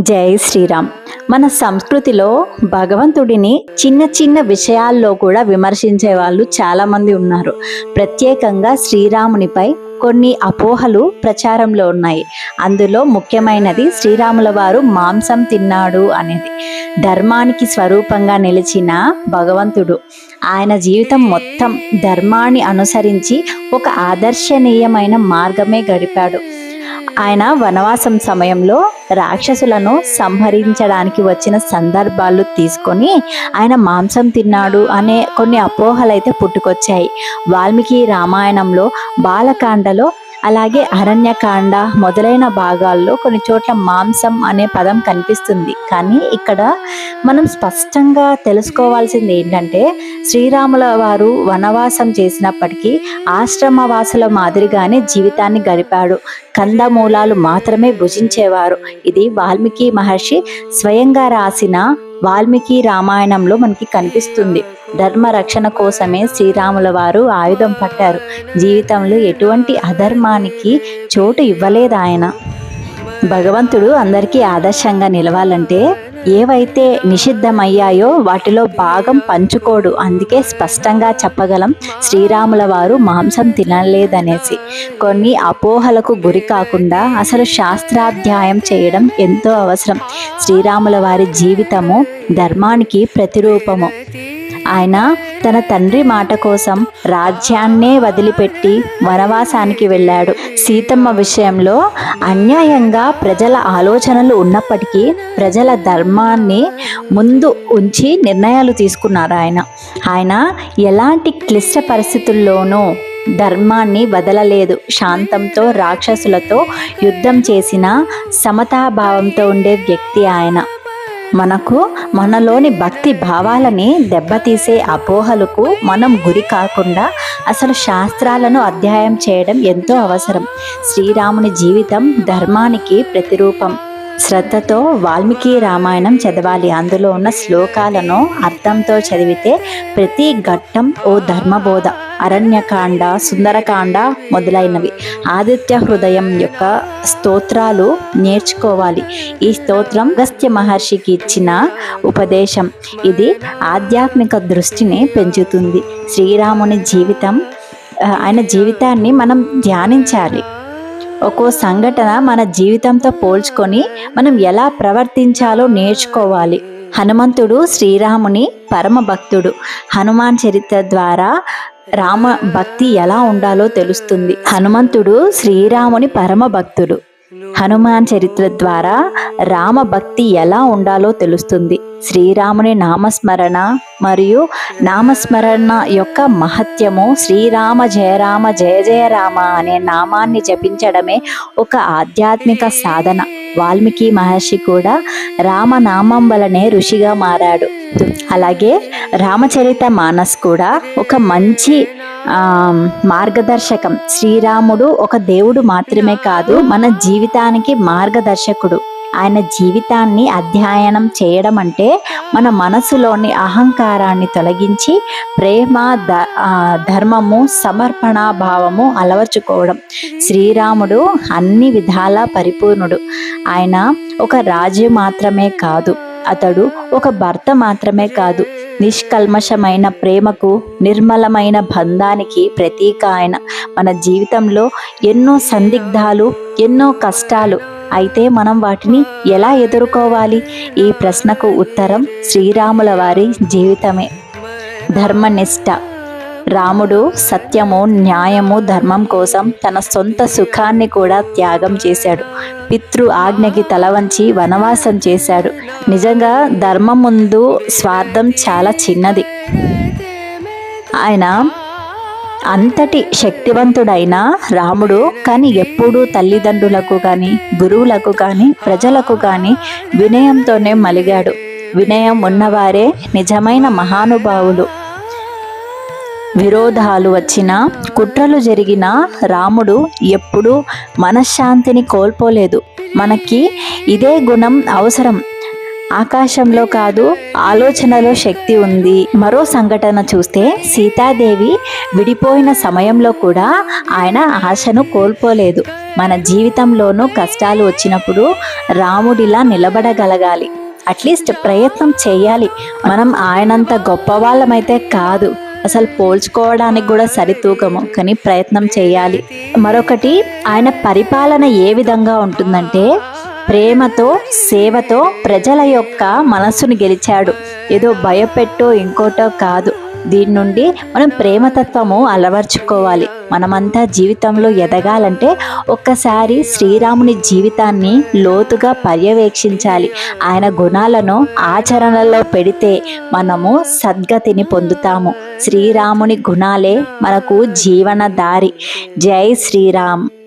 జై శ్రీరామ్. మన సంస్కృతిలో భగవంతుడిని చిన్న చిన్న విషయాల్లో కూడా విమర్శించే వాళ్ళు చాలా మంది ఉన్నారు. ప్రత్యేకంగా శ్రీరామునిపై కొన్ని అపోహలు ప్రచారంలో ఉన్నాయి. అందులో ముఖ్యమైనది శ్రీరాముల వారు మాంసం తిన్నాడు అనేది. ధర్మానికి స్వరూపంగా నిలిచిన భగవంతుడు. ఆయన జీవితం మొత్తం ధర్మాన్ని అనుసరించి ఒక ఆదర్శనీయమైన మార్గమే గడిపాడు. ఆయన వనవాసం సమయంలో రాక్షసులను సంహరించడానికి వచ్చిన సందర్భాలు తీసుకొని ఆయన మాంసం తిన్నాడు అనే కొన్ని అపోహలు అయితే పుట్టుకొచ్చాయి. వాల్మీకి రామాయణంలో బాలకాండలో అలాగే అరణ్యకాండ మొదలైన భాగాల్లో కొన్ని చోట్ల మాంసం అనే పదం కనిపిస్తుంది. కానీ ఇక్కడ మనం స్పష్టంగా తెలుసుకోవాల్సింది ఏంటంటే శ్రీరాముల వారు వనవాసం చేసినప్పటికీ ఆశ్రమవాసుల మాదిరిగానే జీవితాన్ని గడిపాడు. కందమూలాలు మాత్రమే భుజించేవారు. ఇది వాల్మీకి మహర్షి స్వయంగా రాసిన వాల్మీకి రామాయణంలో మనకి కనిపిస్తుంది. ధర్మ రక్షణ కోసమే శ్రీరాముల వారు ఆయుధం పట్టారు. జీవితంలో ఎటువంటి అధర్మానికి చోటు ఇవ్వలేదు ఆయన. భగవంతుడు అందరికీ ఆదర్శంగా నిలవాలంటే ఏవైతే నిషిద్ధమయ్యాయో వాటిలో భాగం పంచుకోడు. అందుకే స్పష్టంగా చెప్పగలం శ్రీరాముల వారు మాంసం తినలేదనేసి. కొన్ని అపోహలకు గురి కాకుండా అసలు శాస్త్రాధ్యాయం చేయడం ఎంతో అవసరం. శ్రీరాముల వారి జీవితము ధర్మానికి ప్రతిరూపము. ఆయన తన తండ్రి మాట కోసం రాజ్యాన్నే వదిలిపెట్టి వనవాసానికి వెళ్ళాడు. సీతమ్మ విషయంలో అన్యాయంగా ప్రజల ఆలోచనలు ఉన్నప్పటికీ ప్రజల ధర్మాన్ని ముందు ఉంచి నిర్ణయాలు తీసుకున్నారు ఆయన. ఆయన ఎలాంటి క్లిష్ట పరిస్థితుల్లోనూ ధర్మాన్ని వదలలేదు. శాంతంతో రాక్షసులతో యుద్ధం చేసిన సమతాభావంతో ఉండే వ్యక్తి ఆయన. మనకు మనలోని భక్తి భావాలని దెబ్బతీసే అపోహలకు మనం గురి కాకుండా అసలు శాస్త్రాలను అధ్యాయం చేయడం ఎంతో అవసరం. శ్రీరాముని జీవితం ధర్మానికి ప్రతిరూపం. శ్రద్ధతో వాల్మీకి రామాయణం చదవాలి. అందులో ఉన్న శ్లోకాలను అర్థంతో చదివితే ప్రతి ఘట్టం ఓ ధర్మబోధ. అరణ్యకాండ సుందరకాండ మొదలైనవి. ఆదిత్య హృదయం యొక్క స్తోత్రాలు నేర్చుకోవాలి. ఈ స్తోత్రం అగస్త్య మహర్షికి ఇచ్చిన ఉపదేశం. ఇది ఆధ్యాత్మిక దృష్టిని పెంచుతుంది. శ్రీరాముని జీవితం ఆయన జీవితాన్ని మనం ధ్యానించాలి. ఒక్కో సంఘటన మన జీవితంతో పోల్చుకొని మనం ఎలా ప్రవర్తించాలో నేర్చుకోవాలి. హనుమంతుడు శ్రీరాముని పరమ భక్తుడు. హనుమాన్ చరిత్ర ద్వారా రామ భక్తి ఎలా ఉండాలో తెలుస్తుంది. హనుమంతుడు శ్రీరాముని పరమ భక్తుడు. హనుమాన్ చరిత్ర ద్వారా రామ భక్తి ఎలా ఉండాలో తెలుస్తుంది. శ్రీరాముని నామస్మరణ మరియు నామస్మరణ యొక్క మహత్యము శ్రీరామ జయరామ జయ జయ రామ అనే నామాన్ని జపించడమే ఒక ఆధ్యాత్మిక సాధన. వాల్మీకి మహర్షి కూడా రామనామం వలనే ఋషిగా మారాడు. అలాగే రామచరిత మానస్ కూడా ఒక మంచి మార్గదర్శకం. శ్రీరాముడు ఒక దేవుడు మాత్రమే కాదు మన జీవితానికి మార్గదర్శకుడు. ఆయన జీవితాన్ని అధ్యయనం చేయడం అంటే మన మనసులోని అహంకారాన్ని తొలగించి ప్రేమ ద ధర్మము సమర్పణ భావము అలవర్చుకోవడం. శ్రీరాముడు అన్ని విధాల పరిపూర్ణుడు. ఆయన ఒక రాజు మాత్రమే కాదు అతడు ఒక భర్త మాత్రమే కాదు నిష్కల్మషమైన ప్రేమకు నిర్మలమైన బంధానికి ప్రతీక ఆయన. మన జీవితంలో ఎన్నో సందిగ్ధాలు ఎన్నో కష్టాలు. అయితే మనం వాటిని ఎలా ఎదుర్కోవాలి? ఈ ప్రశ్నకు ఉత్తరం శ్రీరాముల వారి జీవితమే. ధర్మనిష్ట. రాముడు సత్యము న్యాయము ధర్మం కోసం తన సొంత సుఖాన్ని కూడా త్యాగం చేశాడు. పితృ ఆజ్ఞకి తల వంచి వనవాసం చేశాడు. నిజంగా ధర్మం ముందు స్వార్థం చాలా చిన్నది. ఆయన అంతటి శక్తివంతుడైన రాముడు కానీ ఎప్పుడూ తల్లిదండ్రులకు కానీ గురువులకు కానీ ప్రజలకు కానీ వినయంతోనే మలిగాడు. వినయం ఉన్నవారే నిజమైన మహానుభావులు. విరోధాలు వచ్చినా కుట్రలు జరిగినా రాముడు ఎప్పుడూ మనశ్శాంతిని కోల్పోలేదు. మనకి ఇదే గుణం అవసరం. ఆకాశంలో కాదు ఆలోచనలో శక్తి ఉంది. మరో సంఘటన చూస్తే సీతాదేవి విడిపోయిన సమయంలో కూడా ఆయన ఆశను కోల్పోలేదు. మన జీవితంలోనూ కష్టాలు వచ్చినప్పుడు రాముడిలా నిలబడగలగాలి. అట్లీస్ట్ ప్రయత్నం చేయాలి. మనం ఆయనంత గొప్ప వాళ్ళమైతే కాదు. అసలు పోల్చుకోవడానికి కూడా సరితూకము కానీ ప్రయత్నం చేయాలి. మరొకటి ఆయన పరిపాలన ఏ విధంగా ఉంటుందంటే ప్రేమతో సేవతో ప్రజల యొక్క మనస్సును గెలిచాడు. ఏదో భయపెట్టో ఇంకోటో కాదు. దీని నుండి మనం ప్రేమతత్వము అలవర్చుకోవాలి. మనమంతా జీవితంలో ఎదగాలంటే ఒక్కసారి శ్రీరాముని జీవితాన్ని లోతుగా పర్యవేక్షించాలి. ఆయన గుణాలను ఆచరణలో పెడితే మనము సద్గతిని పొందుతాము. శ్రీరాముని గుణాలే మనకు జీవన దారి జై శ్రీరామ్.